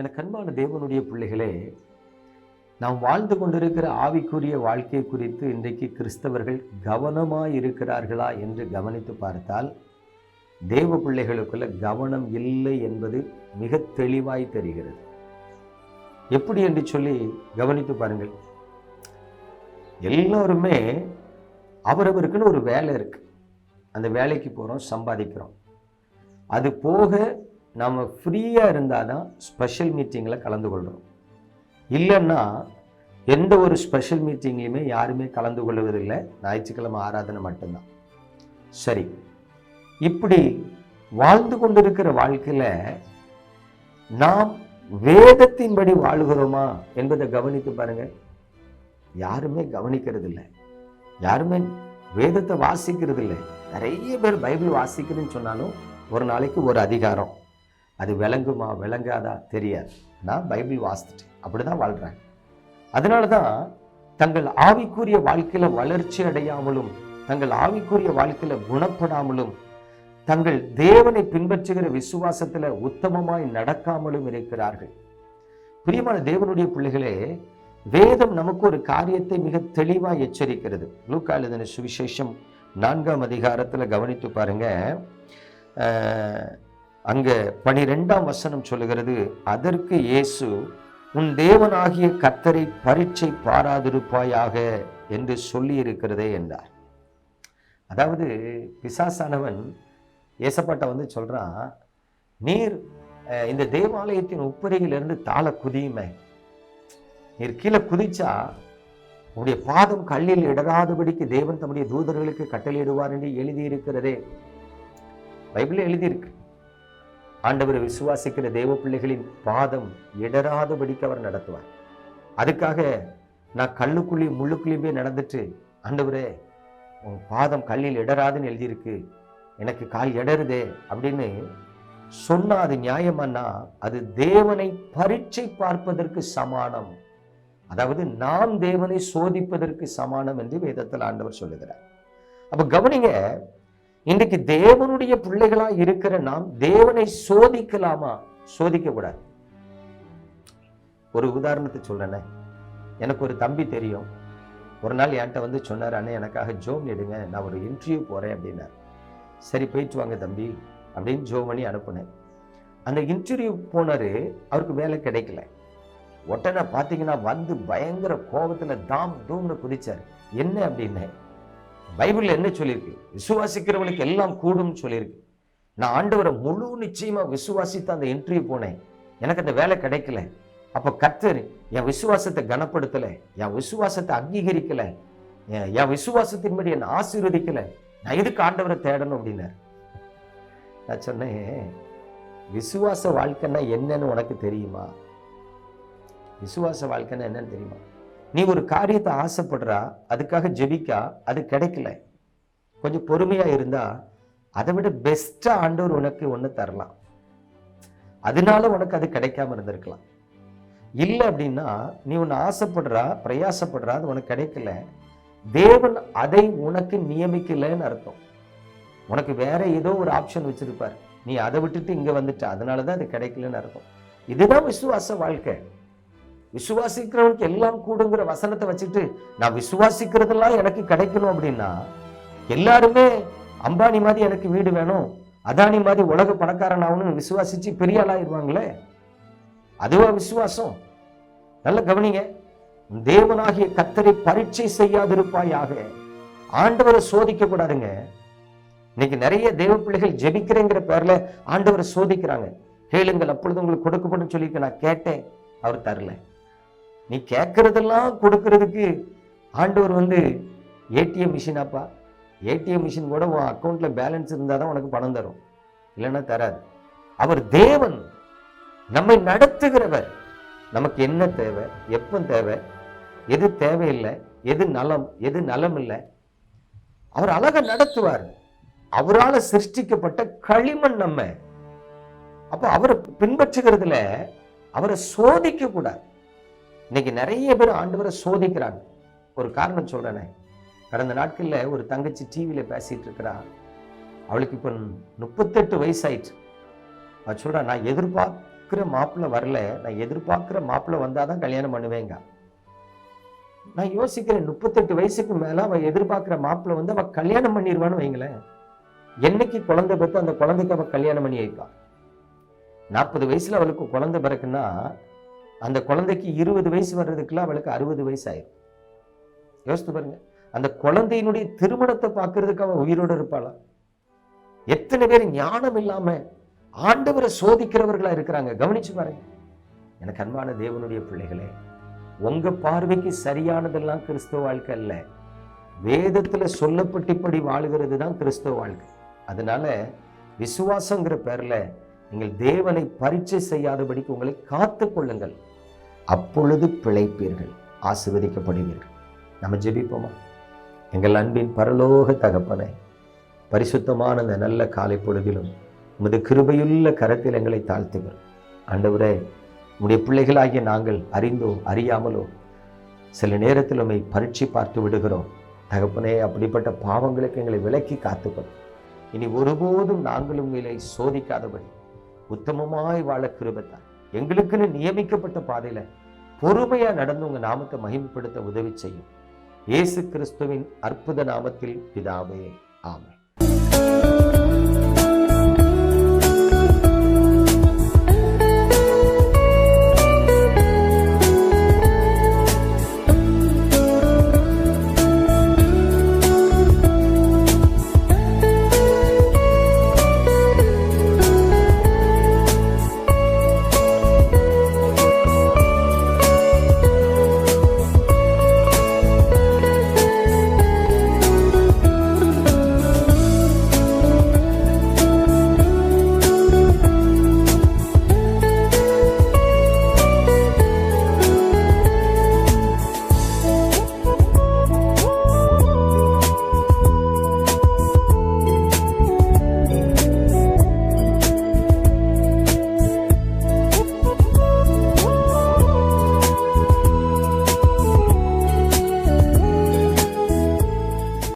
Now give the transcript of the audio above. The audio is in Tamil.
எனக்கு அன்பான தேவனுடைய பிள்ளைகளே நாம் வாழ்ந்து கொண்டிருக்கிற ஆவிக்குரிய வாழ்க்கை குறித்து இன்றைக்கு கிறிஸ்தவர்கள் கவனமாக இருக்கிறார்களா என்று கவனித்து பார்த்தால் தேவ பிள்ளைகளுக்குள்ள கவனம் இல்லை என்பது மிக தெளிவாய் தெரிகிறது. எப்படி என்று சொல்லி கவனித்து பாருங்கள். எல்லோருமே அவரவருக்குன்னு ஒரு வேலை இருக்கு. அந்த வேலைக்கு போகிறோம் சம்பாதிக்கிறோம். அது போக நம்ம ஃப்ரீயாக இருந்தால் தான் ஸ்பெஷல் மீட்டிங்கில் கலந்து கொள்கிறோம் இல்லைன்னா எந்த ஒரு ஸ்பெஷல் மீட்டிங்லையுமே யாருமே கலந்து கொள்வதில்லை. ஞாயிற்றுக்கிழமை ஆராதனை மட்டும்தான். சரி. இப்படி வாழ்ந்து கொண்டிருக்கிற வாழ்க்கையில் நாம் வேதத்தின்படி வாழ்கிறோமா என்பதை கவனித்து பாருங்கள் யாருமே கவனிக்கிறது இல்லை யாருமே வேதத்தை வாசிக்கிறது இல்லை நிறைய பேர் பைபிள் வாசிக்கிறதுன்னு சொன்னாலும் ஒரு நாளைக்கு ஒரு அதிகாரம். அது விளங்குமா விளங்காதா தெரியாது. நான் பைபிள் வாசித்துட்டேன் அப்படிதான் வாழ்றேன் அதனால தான் தங்கள் ஆவிக்குரிய வாழ்க்கையில வளர்ச்சி அடையாமலும் தங்கள் ஆவிக்குரிய வாழ்க்கையில குணப்படாமலும் தங்கள் தேவனை பின்பற்றுகிற விசுவாசத்துல உத்தமமாய் நடக்காமலும் இருக்கிறார்கள். பிரியமான தேவனுடைய பிள்ளைகளே வேதம் நமக்கு ஒரு காரியத்தை மிக தெளிவாக எச்சரிக்கிறது. லூக்கா சுவிசேஷம் நான்காம் அதிகாரத்துல கவனித்து பாருங்க. அங்கே பனிரெண்டாம் வசனம் சொல்லுகிறது அதற்கு இயேசு உன் தேவனாகிய கத்தரை பரீட்சை பாராதிருப்பாயாக என்று சொல்லி இருக்கிறதே என்றார். அதாவது பிசாசானவன் ஏசப்பாட்ட வந்து சொல்கிறான் நீர் இந்த தேவாலயத்தின் உப்பரியிலிருந்து தாழ குதியுமே. நீர் கீழே குதிச்சா உன்னுடைய பாதம் கல்லில் இடராதபடிக்கு தேவன் தம்முடைய தூதர்களுக்கு கட்டளையிடுவார் என்று எழுதியிருக்கிறதே. பைபிளில் எழுதியிருக்கு. ஆண்டவரை விசுவாசிக்கிற தேவ பிள்ளைகளின் பாதம் இடராதபடிக்கு அவர் நடத்துவார். அதுக்காக நான் கல்லுக்குள்ளேயும் முள்ளுக்குள்ளேயும் போய் நடந்துட்டு ஆண்டவரே உன் பாதம் கல்லில் இடராதுன்னு எழுதியிருக்கு. எனக்கு கால் இடருதே அப்படின்னு சொன்னா அது நியாயமானா அது தேவனை பரீட்சை பார்ப்பதற்கு சமானம். அதாவது நாம் தேவனை சோதிப்பதற்கு சமானம் என்று வேதத்தில் ஆண்டவர் சொல்லுகிறார். அப்போ கவனிங்க இன்றைக்கு தேவனுடைய பிள்ளைகளா இருக்கிற நாம் தேவனை சோதிக்கலாமா? சோதிக்க கூடாது ஒரு உதாரணத்தை சொல்றேன். எனக்கு ஒரு தம்பி தெரியும். ஒரு நாள் என்கிட்ட வந்து சொன்னார் அண்ணே எனக்காக ஜோம் எடுங்க நான் ஒரு இன்டர்வியூ போறேன் அப்படின்னார். சரி போயிட்டு வாங்க தம்பி அப்படின்னு ஜோம் பண்ணி அனுப்புனேன். அந்த இன்டர்வியூ போனார் அவருக்கு வேலை கிடைக்கல. உடனே பார்த்தீங்கன்னா வந்து பயங்கர கோபத்துல தாம் தூம்னு குதிச்சார். என்ன? அப்படின்னு பைபிள்ல என்ன சொல்லியிருக்கு? விசுவாசிக்கிறவனுக்கு எல்லாம் கூடும்னு சொல்லியிருக்கு. நான் ஆண்டவரை முழு நிச்சயமா விசுவாசித்து அந்த இன்டர்வியூ போனேன். எனக்கு அந்த வேலை கிடைக்கல. அப்ப கத்தர் என் விசுவாசத்தை கனப்படுத்தல என் விசுவாசத்தை அங்கீகரிக்கல என் என் விசுவாசத்தின்படி என்னை ஆசீர்வதிக்கல. நான் எதுக்கு ஆண்டவரை தேடணும் அப்படின்னார். நான் சொன்னேன் விசுவாச வாழ்க்கைன்னா என்னன்னு உனக்கு தெரியுமா? விசுவாச வாழ்க்கைன்னா என்னன்னு தெரியுமா? நீ ஒரு காரியத்தை ஆசைப்படுறா அதுக்காக ஜெபிக்கா அது கிடைக்கல. கொஞ்சம் பொறுமையா இருந்தா அதை விட பெஸ்டா ஆண்டவர் உனக்கு ஒன்று தரலாம். அதனால உனக்கு அது கிடைக்காம இருந்திருக்கலாம். இல்லை அப்படின்னா நீ ஒன்று ஆசைப்படுறா பிரயாசப்படுறா அது உனக்கு கிடைக்கல. தேவன் அதை உனக்கு நியமிக்கலைன்னு அர்த்தம். உனக்கு வேற ஏதோ ஒரு ஆப்ஷன் வச்சிருப்பார். நீ அதை விட்டுட்டு இங்க வந்துட்ட அதனால தான் அது கிடைக்கலன்னு அர்த்தம். இதுதான் விசுவாச வாழ்க்கை. விசுவாசிக்கிறவனுக்கு எல்லாம் கூடுங்கிற வசனத்தை வச்சுட்டு நான் விசுவாசிக்கிறதெல்லாம் எனக்கு கிடைக்கணும் அப்படின்னா எல்லாருமே அம்பானி மாதிரி எனக்கு வீடு வேணும் அதானி மாதிரி உலக பணக்காரன் ஆகணும்னு விசுவாசிச்சு பெரிய ஆளாயிருவாங்களே? அதுவா விசுவாசம்? நல்ல கவனிங்க தேவனாகிய கத்தரை பரீட்சை செய்யாதிருப்பாயாக. ஆண்டவரை சோதிக்க கூடாதுங்க. இன்னைக்கு நிறைய தேவ பிள்ளைகள் ஜெபிக்கிறேங்கிற பேர்ல ஆண்டவரை சோதிக்கிறாங்க. கேளுங்கள் அப்பொழுது உங்களுக்கு கொடுக்கப்படும் சொல்லியிருக்க நான் கேட்டேன் அவர் தரல. நீ கேட்குறதெல்லாம் கொடுக்கறதுக்கு ஆண்டவர் வந்து ஏடிஎம் மிஷினாப்பா ஏடிஎம் மிஷின் கூட உன் அக்கௌண்ட்டில் பேலன்ஸ் இருந்தால் தான் உனக்கு பணம் தரும். இல்லைன்னா தராது. அவர் தேவன். நம்மை நடத்துகிறவர். நமக்கு என்ன தேவை? எப்போ தேவை? எது தேவையில்லை? எது நலம்? எது நலம் இல்லை அவர் அழகை நடத்துவார். அவரால் சிருஷ்டிக்கப்பட்ட களிமண் நம்ம. அப்போ அவரை பின்பற்றுகிறதுல அவரை சோதிக்க கூடாது இன்னைக்கு நிறைய பேர் ஆண்டவரை சோதிக்கிறாங்க. ஒரு காரணம் சொல்கிறேனே கடந்த நாட்கள்ல ஒரு தங்கச்சி டிவியில பேசிட்டு இருக்கிறா. அவளுக்கு இப்போ முப்பத்தெட்டு வயசாயிடுச்சு. அவள் சொல்கிறா நான் எதிர்பார்க்குற இருக்கிற மாப்பிள்ளை வரல. நான் எதிர்பார்க்குற மாப்பிள்ளை வந்தாதான் கல்யாணம் பண்ணுவேங்க. நான் யோசிக்கிறேன் முப்பத்தெட்டு வயசுக்கு மேல அவள் எதிர்பார்க்குற மாப்பிள்ளை வந்து அவள் கல்யாணம் பண்ணிடுவான்னு வைங்களேன். என்னைக்கு குழந்தை பெற்று அந்த குழந்தைக்கு அவள் கல்யாணம் பண்ணி வைப்பா? நாற்பது வயசுல அவளுக்கு குழந்தை பிறக்குன்னா அந்த குழந்தைக்கு இருபது வயசு வர்றதுக்குள்ள அவளுக்கு அறுபது வயசு ஆயிரும் யோசித்து பாருங்க. அந்த குழந்தையினுடைய திருமணத்தை பார்க்கறதுக்கு அவன் உயிரோடு இருப்பாளா? எத்தனை பேர் ஞானம் இல்லாம ஆண்டவரை சோதிக்கிறவர்களா இருக்கிறாங்க? கவனிச்சு பாருங்க. எனக்கு அன்பான தேவனுடைய பிள்ளைகளே உங்க பார்வைக்கு சரியானதெல்லாம் கிறிஸ்தவ வாழ்க்கை அல்ல. வேதத்துல சொல்லப்பட்டிப்படி வாழுகிறது தான் கிறிஸ்தவ வாழ்க்கை. அதனால விசுவாசங்கிற பேர்ல நீங்கள் தேவனை பரீட்சை செய்யாதபடிக்கு உங்களை காத்து கொள்ளுங்கள். அப்பொழுது பிழைப்பீர்கள் ஆசிர்வதிக்கப்படுவீர்கள். நம்ம ஜெபிப்போமா? எங்கள் அன்பின் பரலோக தகப்பனை பரிசுத்தமான அந்த நல்ல காலை பொழுதிலும் உமது கிருபையுள்ள கரத்தில் எங்களை தாழ்த்துகிறோம் ஆண்டவரே உம்முடைய பிள்ளைகளாகிய நாங்கள் அறிந்தோ அறியாமலோ சில நேரத்தில் உண்மை பரீட்சை பார்த்து விடுகிறோம். தகப்பனே அப்படிப்பட்ட பாவங்களுக்கு எங்களை விலக்கி காத்துக்கொள். இனி ஒருபோதும் நாங்களும் உங்களை சோதிக்காதபடி உத்தமமாய் வாழ கிருபத்தான் எங்களுக்குன்னு நியமிக்கப்பட்ட பாதையில பொறுமையா நடந்து உங்க நாமத்தை மகிமைப்படுத்த உதவி செய்யும். இயேசு கிறிஸ்துவின் அற்புத நாமத்தில் பிதாவே ஆமென்.